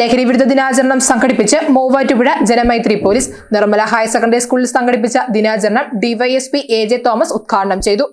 ലഹരി വിരുദ്ധ ദിനാചരണം സംഘടിപ്പിച്ച് Muvattupuzha Janamaithri police Nirmala higher secondary സ്കൂളിൽ സംഘടിപ്പിച്ച ദിനാചരണം ഡിവൈഎസ്പി എ ജെ തോമസ് ഉദ്ഘാടനം ചെയ്തു.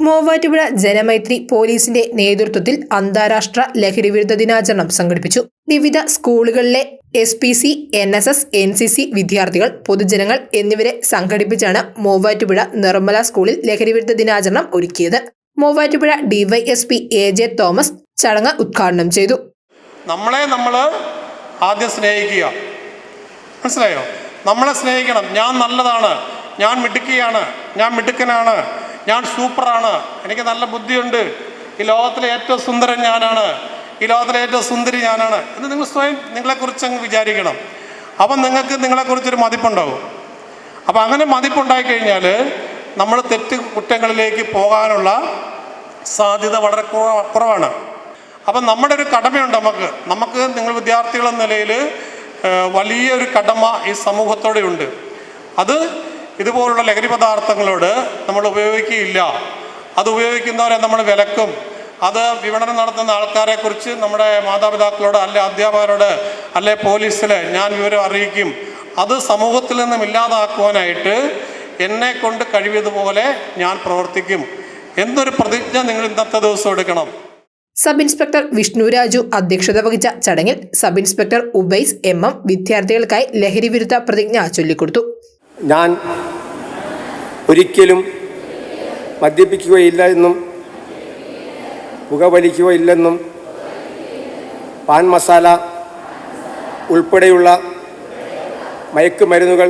മൂവാറ്റുപുഴ ജനമൈത്രി പോലീസിന്റെ നേതൃത്വത്തിൽ അന്താരാഷ്ട്ര ലഹരി വിരുദ്ധ ദിനാചരണം സംഘടിപ്പിച്ചു. വിവിധ സ്കൂളുകളിലെ S P C N S S N C C വിദ്യാർത്ഥികൾ പൊതുജനങ്ങൾ എന്നിവരെ സംഘടിപ്പിച്ചാണ് മൂവാറ്റുപുഴ നിർമ്മല സ്കൂളിൽ ലഹരി വിരുദ്ധ ദിനാചരണം ഒരുക്കിയത്. Muvattupuzha DYSP A J Thomas ചടങ്ങ് ഉദ്ഘാടനം ചെയ്തു. നമ്മളെ നമ്മൾ ആദ്യം സ്നേഹിക്കുക. മനസ്സിലായോ? നമ്മളെ സ്നേഹിക്കണം. ഞാൻ നല്ലതാണ്. ഞാൻ മിടുക്കിയാണ്. ഞാൻ മിടുക്കനാണ്. ഞാൻ സൂപ്പറാണ്. എനിക്ക് നല്ല ബുദ്ധിയുണ്ട്. ഈ ലോകത്തിലെ ഏറ്റവും സുന്ദരൻ ഞാനാണ്. ഈ ലോകത്തിലെ ഏറ്റവും സുന്ദരി ഞാനാണ് എന്ന് നിങ്ങൾ സ്വയം നിങ്ങളെക്കുറിച്ച് അങ്ങ് വിചാരിക്കണം. അപ്പം നിങ്ങൾക്ക് നിങ്ങളെക്കുറിച്ചൊരു മതിപ്പുണ്ടാവും. അപ്പം അങ്ങനെ മതിപ്പുണ്ടായി കഴിഞ്ഞാൽ നമ്മൾ തെറ്റ് കുറ്റങ്ങളിലേക്ക് പോകാനുള്ള സാധ്യത വളരെ കുറവാണ്. അപ്പം നമ്മുടെ ഒരു കടമയുണ്ട് നമുക്ക്. നമുക്ക് നിങ്ങൾ വിദ്യാർത്ഥികൾ എന്ന നിലയിൽ വലിയൊരു കടമ ഈ സമൂഹത്തോടെ ഉണ്ട്. അത് ഇതുപോലുള്ള ലഹരി പദാർത്ഥങ്ങളോട് നമ്മൾ ഉപയോഗിക്കുകയില്ല. അത് ഉപയോഗിക്കുന്നവരെ നമ്മൾ വിലക്കും. അത് വിപണനം നടത്തുന്ന ആൾക്കാരെക്കുറിച്ച് നമ്മുടെ മാതാപിതാക്കളോട് അല്ലെ അധ്യാപകരോട് അല്ലെ പോലീസിൽ ഞാൻ വിവരം അറിയിക്കും. അത് സമൂഹത്തിൽ നിന്നും ഇല്ലാതാക്കുവാനായിട്ട് എന്നെ കൊണ്ട് കഴിവിയതുപോലെ ഞാൻ പ്രവർത്തിക്കും. എന്നൊരു പ്രതിജ്ഞ നിങ്ങൾ ഇന്നത്തെ ദിവസം എടുക്കണം. സബ് ഇൻസ്പെക്ടർ വിഷ്ണു രാജു അധ്യക്ഷത വഹിച്ച ചടങ്ങിൽ sub inspector Ubais M M വിദ്യാർത്ഥികൾക്കായി ലഹരി വിരുദ്ധ പ്രതിജ്ഞ ചൊല്ലിക്കൊടുത്തു. ഞാൻ ഒരിക്കലും മദ്യപിക്കുകയില്ല എന്നും പുകവലിക്കുകയില്ലെന്നും പാൻ മസാല ഉൾപ്പെടെയുള്ള മയക്കുമരുന്നുകൾ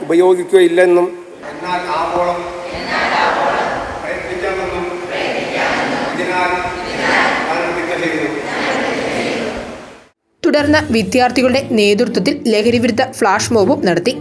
ഉപയോഗിക്കുകയില്ലെന്നും എന്നാൽ ആവോളം പ്രയത്നിക്കാമെന്നും ഇതിനാൽ ഞാൻ പ്രതിജ്ഞ ചെയ്യുന്നു തുടർന്ന് വിദ്യാർത്ഥികളുടെ നേതൃത്വത്തിൽ ലഹരിവിരുദ്ധ ഫ്ലാഷ് മോബും നടത്തി.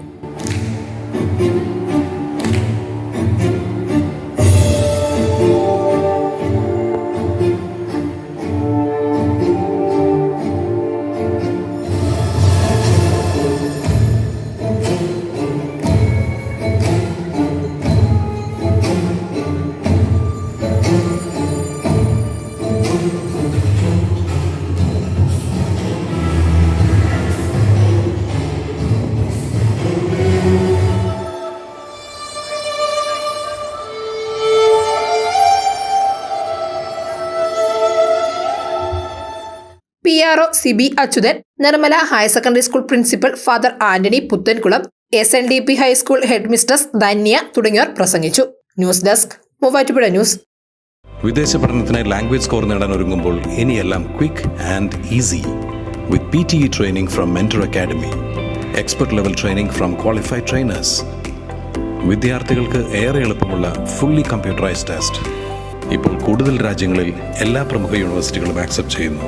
R O Sibi Achuthan Nirmala higher secondary school principal father Antony Puthankulam S N D P high school head mistress Dhanya തുടങ്ങിയവർ പ്രസംഗിച്ചു. News desk Muvattupuzha news. വിദേശ പഠനത്തിനായി ലാംഗ്വേജ് സ്കോർ നേടാൻ ഒരുങ്ങുമ്പോൾ ഇനിയെല്ലാം quick and easy with P T E training from mentor academy expert level training from qualified trainers വിദ്യാർത്ഥികൾക്ക് ഏറെ എളുപ്പമുള്ള fully computerised test ഇപ്പോൾ കൂടുതൽ രാജ്യങ്ങളിൽ എല്ലാ പ്രമുഖ യൂണിവേഴ്സിറ്റികളും ആക്സെപ്റ്റ് ചെയ്യുന്നു.